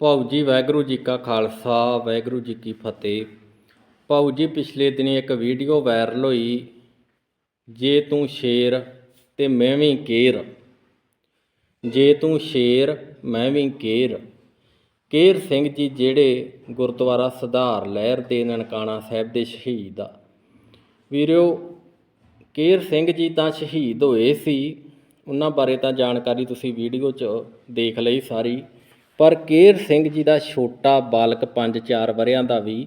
ਭਾਊ ਜੀ ਵਾਹਿਗੁਰੂ ਜੀ ਕਾ ਖਾਲਸਾ ਵਾਹਿਗੁਰੂ ਜੀ ਕੀ ਫਤਿਹ। ਭਾਊ ਜੀ, ਪਿਛਲੇ ਦਿਨੀ ਇੱਕ ਵੀਡੀਓ ਵਾਇਰਲ ਹੋਈ, ਜੇ ਤੂੰ ਸ਼ੇਰ ਤੇ ਮੈਂ ਵੀ ਕੇਰ। ਜੇ ਤੂੰ ਸ਼ੇਰ, ਮੈਂ ਵੀ ਕੇਰ। ਕੇਰ ਸਿੰਘ ਜੀ ਜਿਹੜੇ ਗੁਰਦੁਆਰਾ ਸੁਧਾਰ ਲਹਿਰ ਦੇ ਨਨਕਾਣਾ ਸਾਹਿਬ ਦੇ ਸ਼ਹੀਦ ਆ। ਵੀਰਿਓ ਕੇਰ ਸਿੰਘ ਜੀ ਤਾਂ ਸ਼ਹੀਦ ਹੋਏ ਸੀ। ਉਹਨਾਂ ਬਾਰੇ ਤਾਂ ਜਾਣਕਾਰੀ ਤੁਸੀਂ ਵੀਡੀਓ 'ਚ ਦੇਖ ਲਈ ਸਾਰੀ। ਪਰ ਕੇਰ ਸਿੰਘ ਜੀ ਦਾ ਛੋਟਾ ਬਾਲਕ 5-4 ਵਰਿਆਂ ਦਾ ਵੀ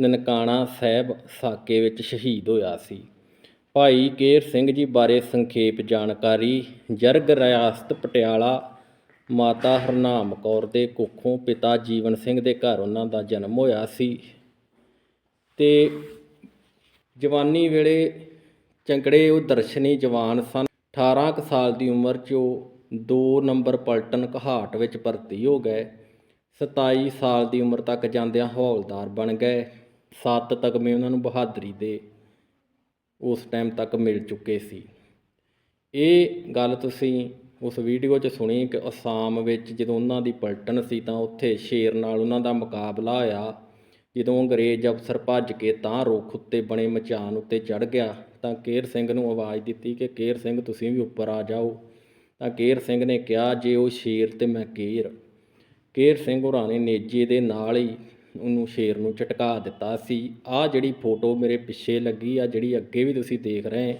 ਨਨਕਾਣਾ ਸਾਹਿਬ ਸਾਕੇ ਵਿੱਚ ਸ਼ਹੀਦ ਹੋਇਆ ਸੀ। ਭਾਈ ਕੇਰ ਸਿੰਘ ਜੀ ਬਾਰੇ ਸੰਖੇਪ ਜਾਣਕਾਰੀ, ਜਰਗ ਰਿਆਸਤ ਪਟਿਆਲਾ, ਮਾਤਾ ਹਰਨਾਮ ਕੌਰ ਦੇ ਕੁੱਖੋਂ ਪਿਤਾ ਜੀਵਨ ਸਿੰਘ ਦੇ ਘਰ ਉਹਨਾਂ ਦਾ ਜਨਮ ਹੋਇਆ ਸੀ। ਤੇ ਜਵਾਨੀ ਵੇਲੇ ਚੰਗੜੇ ਉਹ ਦਰਸ਼ਨੀ ਜਵਾਨ ਸਨ 18 ਕੁ ਸਾਲ ਦੀ ਉਮਰ 'ਚ ਉਹ 2 ਨੰਬਰ ਪਲਟਨ ਕਹਾਟ ਵਿੱਚ ਭਰਤੀ ਹੋ ਗਏ। 27 ਸਾਲ ਦੀ ਉਮਰ ਤੱਕ ਜਾਂਦਿਆਂ ਹੌਲਦਾਰ ਬਣ ਗਏ। ਸੱਤ ਤਗਮੇ ਉਹਨਾਂ ਨੂੰ ਬਹਾਦਰੀ ਦੇ ਉਸ ਟਾਈਮ ਤੱਕ ਮਿਲ ਚੁੱਕੇ ਸੀ। ਇਹ ਗੱਲ ਤੁਸੀਂ ਉਸ ਵੀਡੀਓ 'ਚ ਸੁਣੀ ਕਿ ਅਸਾਮ ਵਿੱਚ ਜਦੋਂ ਉਹਨਾਂ ਦੀ ਪਲਟਨ ਸੀ ਤਾਂ ਉੱਥੇ ਸ਼ੇਰ ਨਾਲ ਉਹਨਾਂ ਦਾ ਮੁਕਾਬਲਾ ਹੋਇਆ। ਜਦੋਂ ਅੰਗਰੇਜ਼ ਅਫਸਰ ਭੱਜ ਕੇ ਤਾਂ ਰੁੱਖ ਉੱਤੇ ਬਣੇ ਮਚਾਨ ਉੱਤੇ ਚੜ ਗਿਆ ਤਾਂ ਕੇਰ ਸਿੰਘ ਨੂੰ ਆਵਾਜ਼ ਦਿੱਤੀ ਕਿ ਕੇਰ ਸਿੰਘ ਤੁਸੀਂ ਵੀ ਉੱਪਰ ਆ ਜਾਓ। ਤਾਂ ਕੇਰ ਸਿੰਘ ਨੇ ਕਿਹਾ, ਜੇ ਉਹ ਸ਼ੇਰ ਤੇ ਮੈਂ ਕੇਰ। ਕੇਰ ਸਿੰਘ ਹੋਰਾਂ ਨੇ ਨੇਜੇ ਦੇ ਨਾਲ ਹੀ ਉਹਨੂੰ ਸ਼ੇਰ ਨੂੰ ਝਟਕਾ ਦਿੱਤਾ ਸੀ। ਆਹ ਜਿਹੜੀ ਫੋਟੋ ਮੇਰੇ ਪਿੱਛੇ ਲੱਗੀ ਆ, ਜਿਹੜੀ ਅੱਗੇ ਵੀ ਤੁਸੀਂ ਦੇਖ ਰਹੇ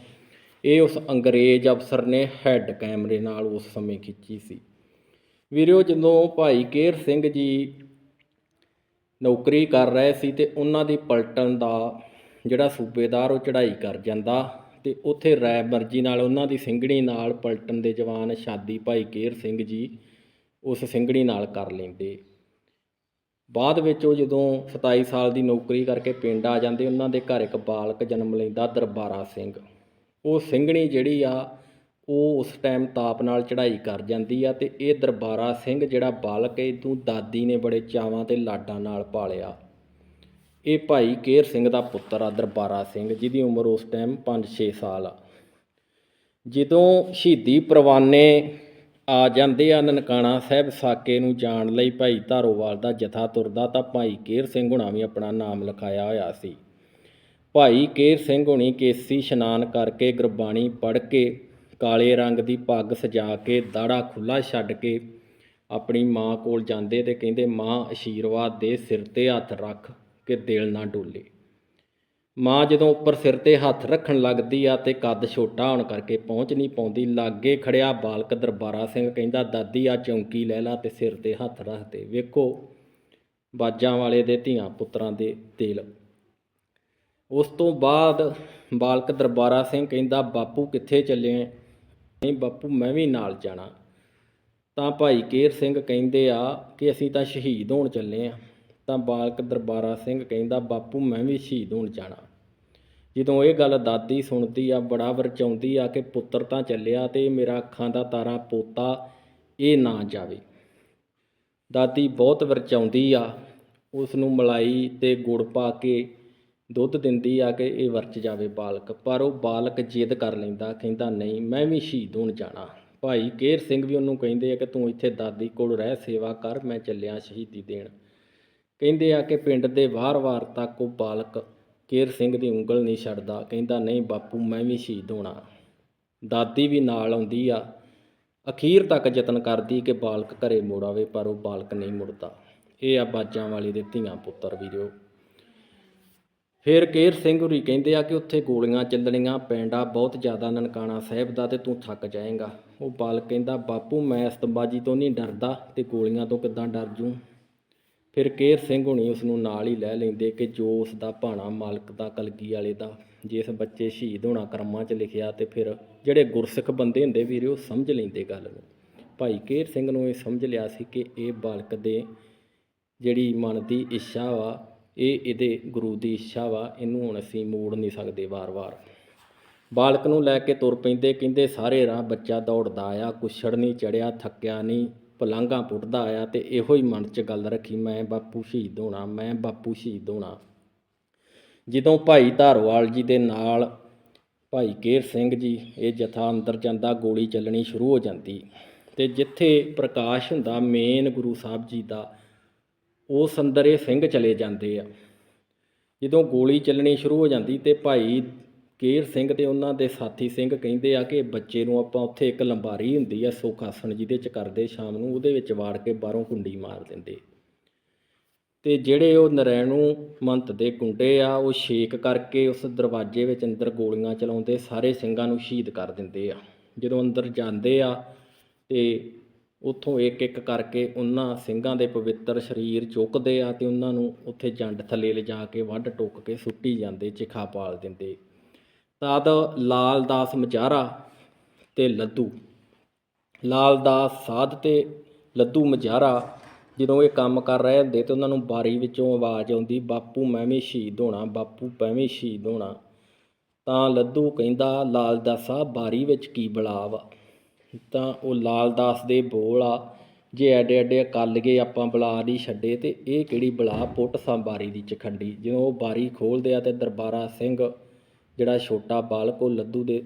ਇਹ ਉਸ ਅੰਗਰੇਜ਼ ਅਫਸਰ ਨੇ ਹੈੱਡ ਕੈਮਰੇ ਨਾਲ ਉਸ ਸਮੇਂ ਖਿੱਚੀ ਸੀ। ਵੀਰੋ, ਜਦੋਂ ਭਾਈ ਕੇਰ ਸਿੰਘ ਜੀ ਨੌਕਰੀ ਕਰ ਰਹੇ ਸੀ ਤੇ ਉਹਨਾਂ ਦੀ ਪਲਟਣ ਦਾ ਜਿਹੜਾ ਸੂਬੇਦਾਰ, ਉਹ ਚੜ੍ਹਾਈ ਕਰ ਜਾਂਦਾ ਤੇ ਉੱਥੇ ਰਾਏ ਮਰਜ਼ੀ ਨਾਲ ਉਹਨਾਂ ਦੀ ਸਿੰਘਣੀ ਨਾਲ ਪਲਟਨ ਦੇ ਜਵਾਨ ਸ਼ਾਦੀ ਭਾਈ ਕੇਰ ਸਿੰਘ ਜੀ ਉਸ ਸਿੰਘਣੀ ਨਾਲ ਕਰ ਲੈਂਦੇ। ਬਾਅਦ ਵਿੱਚ ਉਹ ਜਦੋਂ 27 ਸਾਲ ਦੀ ਨੌਕਰੀ ਕਰਕੇ ਪਿੰਡ ਆ ਜਾਂਦੇ, ਉਹਨਾਂ ਦੇ ਘਰ ਇੱਕ ਬਾਲਕ ਜਨਮ ਲੈਂਦਾ ਦਰਬਾਰਾ ਸਿੰਘ। ਉਹ ਸਿੰਘਣੀ ਜਿਹੜੀ ਆ, ਉਹ ਉਸ ਟਾਈਮ ਤਾਪ ਨਾਲ ਚੜ੍ਹਾਈ ਕਰ ਜਾਂਦੀ ਆ ਤੇ ਇਹ ਦਰਬਾਰਾ ਸਿੰਘ ਜਿਹੜਾ ਬਾਲਕ ਹੈ, ਇਹਨੂੰ ਦਾਦੀ ਨੇ ਬੜੇ ਚਾਵਾਂ ਤੇ ਲਾਡਾਂ ਨਾਲ ਪਾਲਿਆ। ਇਹ ਭਾਈ ਕੇਰ ਸਿੰਘ ਦਾ ਪੁੱਤਰ ਆ, ਦਰਬਾਰਾ ਸਿੰਘ, ਜਿਹਦੀ ਉਮਰ ਉਸ ਟਾਈਮ 5-6 ਸਾਲ ਆ। ਜਦੋਂ ਸ਼ਹੀਦੀ ਪ੍ਰਵਾਨੇ ਆ ਜਾਂਦੇ ਆ ਨਨਕਾਣਾ ਸਾਹਿਬ ਸਾਕੇ ਨੂੰ ਜਾਣ ਲਈ ਭਾਈ ਧਾਰੋਵਾਲ ਦਾ ਜਥਾ ਤੁਰਦਾ, ਤਾਂ ਭਾਈ ਕੇਰ ਸਿੰਘ ਹੁਣਾ ਵੀ ਆਪਣਾ ਨਾਮ ਲਿਖਾਇਆ ਹੋਇਆ ਸੀ। ਭਾਈ ਕੇਰ ਸਿੰਘ ਹੁਣੀ ਕੇਸੀ ਇਸ਼ਨਾਨ ਕਰਕੇ ਗੁਰਬਾਣੀ ਪੜ੍ਹ ਕੇ ਕਾਲੇ ਰੰਗ ਦੀ ਪੱਗ ਸਜਾ ਕੇ ਦਾੜਾ ਖੁੱਲਾ ਛੱਡ ਕੇ ਆਪਣੀ ਮਾਂ ਕੋਲ ਜਾਂਦੇ ਤੇ ਕਹਿੰਦੇ, ਮਾਂ ਆਸ਼ੀਰਵਾਦ ਦੇ ਸਿਰ ਤੇ ਹੱਥ ਰੱਖ। ਕਿ ਦਿਲ ਨਾ ਡੋਲੇ। ਮਾਂ ਜਦੋਂ ਉੱਪਰ ਸਿਰ ਤੇ ਹੱਥ ਰੱਖਣ ਲੱਗਦੀ ਆ ਤੇ ਕੱਦ ਛੋਟਾ ਹੋਣ ਕਰਕੇ ਪਹੁੰਚ ਨਹੀਂ ਪਾਉਂਦੀ, ਲਾਗੇ ਖੜਿਆ ਬਾਲਕ ਦਰਬਾਰਾ ਸਿੰਘ ਕਹਿੰਦਾ, ਦਾਦੀ ਆ ਚੌਂਕੀ ਲੈ ਲਾ ਤੇ ਸਿਰ ਤੇ ਹੱਥ ਰੱਖ ਦੇ। ਵੇਖੋ, ਬਾਜਾਂ ਵਾਲੇ ਦੇ ਧੀਆਂ ਪੁੱਤਰਾਂ ਦੇ ਦਿਲ। ਉਸ ਤੋਂ ਬਾਅਦ ਬਾਲਕ ਦਰਬਾਰਾ ਸਿੰਘ ਕਹਿੰਦਾ, ਬਾਪੂ ਕਿੱਥੇ ਚੱਲੇ ਨਹੀਂ ਬਾਪੂ, ਮੈਂ ਵੀ ਨਾਲ ਜਾਣਾ। ਤਾਂ ਭਾਈ ਕੇਰ ਸਿੰਘ ਕਹਿੰਦੇ ਆ ਕਿ ਅਸੀਂ ਤਾਂ ਸ਼ਹੀਦ ਹੋਣ ਚੱਲੇ ਆ। ਤਾਂ ਬਾਲਕ ਦਰਬਾਰਾ ਸਿੰਘ ਕਹਿੰਦਾ, ਬਾਪੂ, ਮੈਂ ਵੀ ਸ਼ਹੀਦ ਹੋਣ ਜਾਣਾ। ਜਦੋਂ ਇਹ ਗੱਲ ਦਾਦੀ ਸੁਣਦੀ ਆ, ਬੜਾ ਵਰਚਾਉਂਦੀ ਆ ਕਿ ਪੁੱਤਰ ਤਾਂ ਚੱਲਿਆ ਤੇ ਮੇਰਾ ਅੱਖਾਂ ਦਾ ਤਾਰਾ ਪੋਤਾ, ਇਹ ਨਾ ਜਾਵੇ। ਦਾਦੀ ਬਹੁਤ ਵਰਚਾਉਂਦੀ ਆ ਉਸ ਨੂੰ ਮਲਾਈ ਤੇ ਗੁੜ ਪਾ ਕੇ ਦੁੱਧ ਦਿੰਦੀ ਆ ਕਿ ਇਹ ਵਰਚ ਜਾਵੇ ਬਾਲਕ। ਪਰ ਉਹ ਬਾਲਕ ਜਿੱਦ ਕਰ ਲੈਂਦਾ, ਕਹਿੰਦਾ, ਨਹੀਂ, ਮੈਂ ਵੀ ਸ਼ਹੀਦ ਹੋਣ ਜਾਣਾ। ਭਾਈ ਕੇਰ ਸਿੰਘ ਵੀ ਉਹਨੂੰ ਕਹਿੰਦੇ ਆ ਕਿ ਤੂੰ ਇੱਥੇ ਦਾਦੀ ਕੋਲ ਰਹਿ, ਸੇਵਾ ਕਰ, ਮੈਂ ਚੱਲਿਆ ਸ਼ਹੀਦੀ ਦੇਣ। ਕਹਿੰਦੇ ਆ ਕਿ ਪਿੰਡ ਦੇ ਵਾਰ-ਵਾਰ ਤੱਕ ਉਹ ਬਾਲਕ ਕੇਰ ਸਿੰਘ ਦੀ ਉਂਗਲ ਨਹੀਂ ਛੱਡਦਾ, ਕਹਿੰਦਾ, ਨਹੀਂ ਬਾਪੂ, ਮੈਂ ਵੀ ਸ਼ਹੀਦ ਹੋਣਾ। ਦਾਦੀ ਵੀ ਨਾਲ ਆਉਂਦੀ ਆ। ਅਖੀਰ ਤੱਕ ਯਤਨ ਕਰਦੀ ਕਿ ਬਾਲਕ ਘਰੇ ਮੁੜ ਆਵੇ, ਪਰ ਉਹ ਬਾਲਕ ਨਹੀਂ ਮੁੜਦਾ। ਇਹ ਆ ਬਾਜਾਂ ਵਾਲੀ ਦੇ ਧੀਆਂ ਪੁੱਤਰ ਵੀਰਿਓ ਫਿਰ ਕੇਰ ਸਿੰਘ ਹੁਰੀ ਕਹਿੰਦੇ ਆ ਕਿ ਉੱਥੇ ਗੋਲੀਆਂ ਚੱਲਣੀਆਂ ਪੈਂਡਾ ਬਹੁਤ ਜ਼ਿਆਦਾ ਨਨਕਾਣਾ ਸਾਹਿਬ ਦਾ, ਤੇ ਤੂੰ ਥੱਕ ਜਾਏਗਾ। ਉਹ ਬਾਲਕ ਕਹਿੰਦਾ, ਬਾਪੂ, ਮੈਂ ਅਸਤਬਾਜੀ ਤੋਂ ਨਹੀਂ ਡਰਦਾ, ਤੇ ਗੋਲੀਆਂ ਤੋਂ ਕਿੱਦਾਂ ਡਰ ਜੂ? ਫਿਰ ਕੇਰ ਸਿੰਘ ਹੁਣੀ ਉਸ ਨੂੰ ਨਾਲ ਹੀ ਲੈ ਲੈਂਦੇ ਕਿ ਜੋ ਉਸ ਦਾ ਭਾਣਾ ਮਾਲਕ ਦਾ ਕਲਗੀ ਵਾਲੇ ਦਾ ਜਿਸ ਬੱਚੇ ਸ਼ਹੀਦ ਹੋਣਾ ਕਰਮਾਂ 'ਚ ਲਿਖਿਆ ਤੇ ਫਿਰ ਜਿਹੜੇ ਗੁਰਸਿੱਖ ਬੰਦੇ ਹੁੰਦੇ ਵੀਰੇ ਉਹ ਸਮਝ ਲੈਂਦੇ ਗੱਲ ਨੂੰ। ਭਾਈ ਕੇਰ ਸਿੰਘ ਨੂੰ ਇਹ ਸਮਝ ਲਿਆ ਸੀ ਕਿ ਇਹ ਬਾਲਕ ਦੇ ਜਿਹੜੀ ਮਨ ਦੀ ਇੱਛਾ ਵਾ, ਇਹ ਇਹਦੇ ਗੁਰੂ ਦੀ ਇੱਛਾ ਵਾ, ਇਹਨੂੰ ਹੁਣ ਅਸੀਂ ਮੋੜ ਨਹੀਂ ਸਕਦੇ ਵਾਰ-ਵਾਰ। ਬਾਲਕ ਨੂੰ ਲੈ ਕੇ ਤੁਰ ਪੈਂਦੇ, ਕਹਿੰਦੇ, ਸਾਰੇ ਰਾਹ ਬੱਚਾ ਦੌੜਦਾ ਆਇਆ, ਕੁਛੜ ਨਹੀਂ ਚੜਿਆ, ਥੱਕਿਆ ਨਹੀਂ। ਪਲਾਂਘਾਂ ਪੁੱਟਦਾ ਆਇਆ ਤੇ ਇਹੋ ਹੀ ਮਨ 'ਚ ਗੱਲ ਰੱਖੀ, ਮੈਂ ਬਾਪੂ ਸ਼ਹੀਦ ਹੋਣਾ, ਮੈਂ ਬਾਪੂ ਸ਼ਹੀਦ ਹੋਣਾ। ਜਦੋਂ ਭਾਈ ਧਾਰਵਾਲ ਜੀ ਦੇ ਨਾਲ ਭਾਈ ਕੇਰ ਸਿੰਘ ਜੀ, ਇਹ ਜਥਾ ਅੰਦਰ ਜਾਂਦਾ, ਗੋਲੀ ਚੱਲਣੀ ਸ਼ੁਰੂ ਹੋ ਜਾਂਦੀ ਤੇ ਜਿੱਥੇ ਪ੍ਰਕਾਸ਼ ਹੁੰਦਾ, ਮੇਨ ਗੁਰੂ ਸਾਹਿਬ ਜੀ ਦਾ ਉਸ ਅੰਦਰ ਇਹ ਸਿੰਘ ਚਲੇ ਜਾਂਦੇ ਆ। ਜਦੋਂ ਗੋਲੀ ਚੱਲਣੀ ਸ਼ੁਰੂ ਹੋ ਜਾਂਦੀ ਤੇ ਭਾਈ ਕੇਰ ਸਿੰਘ ਤੇ ਉਹਨਾਂ ਦੇ ਸਾਥੀ ਸਿੰਘ ਕਹਿੰਦੇ ਆ ਕਿ ਬੱਚੇ ਨੂੰ ਆਪਾਂ ਉੱਥੇ ਇੱਕ ਲੰਬਾਰੀ ਹੁੰਦੀ ਆ ਸੁਖਾਸਣ ਜਿਹਦੇ ਚ ਕਰਦੇ ਸ਼ਾਮ ਨੂੰ, ਉਹਦੇ ਵਿੱਚ ਵਾੜ ਕੇ ਬਾਹਰੋਂ ਕੁੰਡੀ ਮਾਰ ਦਿੰਦੇ। ਤੇ ਜਿਹੜੇ ਉਹ ਨਰੈਣੂ ਮੰਤ ਦੇ ਗੁੰਡੇ ਆ, ਉਹ ਛੇਕ ਕਰਕੇ ਉਸ ਦਰਵਾਜ਼ੇ ਵਿੱਚ ਅੰਦਰ ਗੋਲੀਆਂ ਚਲਾਉਂਦੇ, ਸਾਰੇ ਸਿੰਘਾਂ ਨੂੰ ਸ਼ਹੀਦ ਕਰ ਦਿੰਦੇ ਆ। ਜਦੋਂ ਅੰਦਰ ਜਾਂਦੇ ਆ ਤੇ ਉੱਥੋਂ ਇੱਕ ਇੱਕ ਕਰਕੇ ਉਹਨਾਂ ਸਿੰਘਾਂ ਦੇ ਪਵਿੱਤਰ ਸਰੀਰ ਚੁੱਕਦੇ ਆ ਤੇ ਉਹਨਾਂ ਨੂੰ ਉੱਥੇ ਜੰਡ ਥੱਲੇ ਲਿਜਾ ਕੇ ਵੱਢ ਟੋਕ ਕੇ ਸੁੱਟੀ ਜਾਂਦੇ, ਚਿਖਾ ਪਾਲ ਦਿੰਦੇ। ਤਦ ਲਾਲ ਦਾਸ ਮਜਾਰਾ ਤੇ ਲੱਦੂ। ਲਾਲ ਦਾਸ ਸਾਧ ਤੇ ਲੱਦੂ ਮਜਾਰਾ, ਜਦੋਂ ਇਹ ਕੰਮ ਕਰ ਰਹੇ ਹੁੰਦੇ ਤੇ ਉਹਨਾਂ ਨੂੰ ਬਾਰੀ ਵਿੱਚੋਂ ਆਵਾਜ਼ ਆਉਂਦੀ, ਬਾਪੂ, ਮੈਂ ਵੀ ਸ਼ਹੀਦ ਹੋਣਾ, ਬਾਪੂ, ਮੈਂ ਵੀ ਸ਼ਹੀਦ ਹੋਣਾ। ਤਾਂ ਲੱਦੂ ਕਹਿੰਦਾ, ਲਾਲ ਦਾਸਾ, ਬਾਰੀ ਵਿੱਚ ਕੀ ਬਲਾ ਵਾ ਤਾਂ ਉਹ ਲਾਲ ਦਾਸ ਦੇ ਬੋਲ ਆ, ਜੇ ਐਡੇ ਐਡੇ ਕੱਲ ਗਏ ਆਪਾਂ ਬਲਾ ਨਹੀਂ ਛੱਡੇ ਤੇ ਇਹ ਕਿਹੜੀ ਬਲਾ ਪੁੱਟ ਸਾਂ ਬਾਰੀ ਦੀ ਚਖੰਡੀ? ਜਦੋਂ ਉਹ ਬਾਰੀ ਖੋਲਦੇ ਆ ਤੇ ਦਰਬਾਰਾ ਸਿੰਘ ਜਿਹੜਾ ਛੋਟਾ ਬਾਲਕ ਉਹ ਲੱਦੂ ਦੇ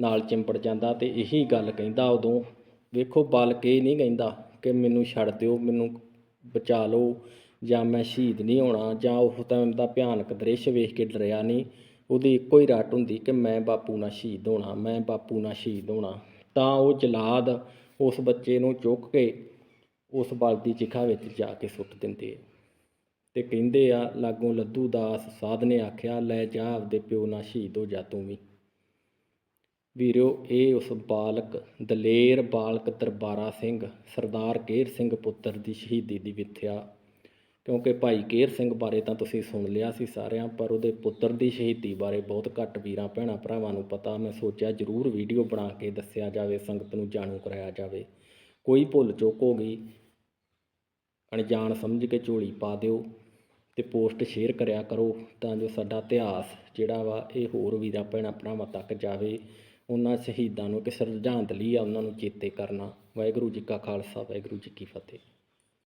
ਨਾਲ ਚਿੰਪੜ ਜਾਂਦਾ ਤੇ ਇਹੀ ਗੱਲ ਕਹਿੰਦਾ ਉਦੋਂ, ਵੇਖੋ ਬਾਲਕ ਇਹ ਨਹੀਂ ਕਹਿੰਦਾ ਕਿ ਮੈਨੂੰ ਛੱਡ ਦਿਓ, ਮੈਨੂੰ ਬਚਾ ਲਓ ਜਾਂ ਮੈਂ ਸ਼ਹੀਦ ਨਹੀਂ ਹੋਣਾ ਜਾਂ ਉਸ ਟਾਈਮ ਦਾ ਭਿਆਨਕ ਦ੍ਰਿਸ਼ ਵੇਖ ਕੇ ਡਰਿਆ ਨਹੀਂ। ਉਹਦੀ ਇੱਕੋ ਹੀ ਰੱਟ ਹੁੰਦੀ ਕਿ ਮੈਂ ਬਾਪੂ ਨਾਲ ਸ਼ਹੀਦ ਹੋਣਾ, ਮੈਂ ਬਾਪੂ ਨਾਲ ਸ਼ਹੀਦ ਹੋਣਾ। ਤਾਂ ਉਹ ਜਲਾਦ ਉਸ ਬੱਚੇ ਨੂੰ ਚੁੱਕ ਕੇ ਉਸ ਬਲ ਦੀ ਚਿਖਾ ਵਿੱਚ ਜਾ ਕੇ ਸੁੱਟ ਦਿੰਦੇ ਆ। ਤੇ ਕਹਿੰਦੇ ਆ, ਲਾਗੋਂ ਲੱਦੂ ਦਾਸ ਸਾਧ ਨੇ ਆਖਿਆ, ਲੈ ਜਾ ਆਪਦੇ ਪਿਓ ਨਾਲ ਸ਼ਹੀਦ ਹੋ ਜਾ ਤੂੰ ਵੀ। ਵੀਰੋ, ਇਹ ਉਸ ਬਾਲਕ, ਦਲੇਰ ਬਾਲਕ ਦਰਬਾਰਾ ਸਿੰਘ, ਸਰਦਾਰ ਕੇਰ ਸਿੰਘ ਪੁੱਤਰ ਦੀ ਸ਼ਹੀਦੀ ਦੀ ਵਿਥਿਆ। ਕਿਉਂਕਿ ਭਾਈ ਕੇਰ ਸਿੰਘ ਬਾਰੇ ਤਾਂ ਤੁਸੀਂ ਸੁਣ ਲਿਆ ਸੀ ਸਾਰਿਆਂ, ਪਰ ਉਹਦੇ ਪੁੱਤਰ ਦੀ ਸ਼ਹੀਦੀ ਬਾਰੇ ਬਹੁਤ ਘੱਟ ਵੀਰਾਂ, ਭੈਣਾਂ, ਭਰਾਵਾਂ ਨੂੰ ਪਤਾ। ਮੈਂ ਸੋਚਿਆ, ਜ਼ਰੂਰ ਵੀਡੀਓ ਬਣਾ ਕੇ ਦੱਸਿਆ ਜਾਵੇ, ਸੰਗਤ ਨੂੰ ਜਾਣੂ ਕਰਾਇਆ ਜਾਵੇ। ਕੋਈ ਭੁੱਲ ਚੁੱਕ ਹੋ ਗਈ, ਅਣਜਾਣ ਸਮਝ ਕੇ ਝੋਲੀ ਪਾ ਦਿਓ। ਅਤੇ ਪੋਸਟ ਸ਼ੇਅਰ ਕਰਿਆ ਕਰੋ ਤਾਂ ਜੋ ਸਾਡਾ ਇਤਿਹਾਸ ਜਿਹੜਾ ਵਾ ਇਹ ਹੋਰ ਵੀਰਾਂ ਭੈਣਾਂ ਭਰਾਵਾਂ ਤੱਕ ਜਾਵੇ, ਉਹਨਾਂ ਸ਼ਹੀਦਾਂ ਨੂੰ ਕਿ ਸਰਜਾ ਆ, ਉਹਨਾਂ ਨੂੰ ਚੇਤੇ ਕਰਨਾ। ਵਾਹਿਗੁਰੂ ਜੀ ਕਾ ਖਾਲਸਾ, ਵਾਹਿਗੁਰੂ ਜੀ ਕੀ ਫਤਿਹ।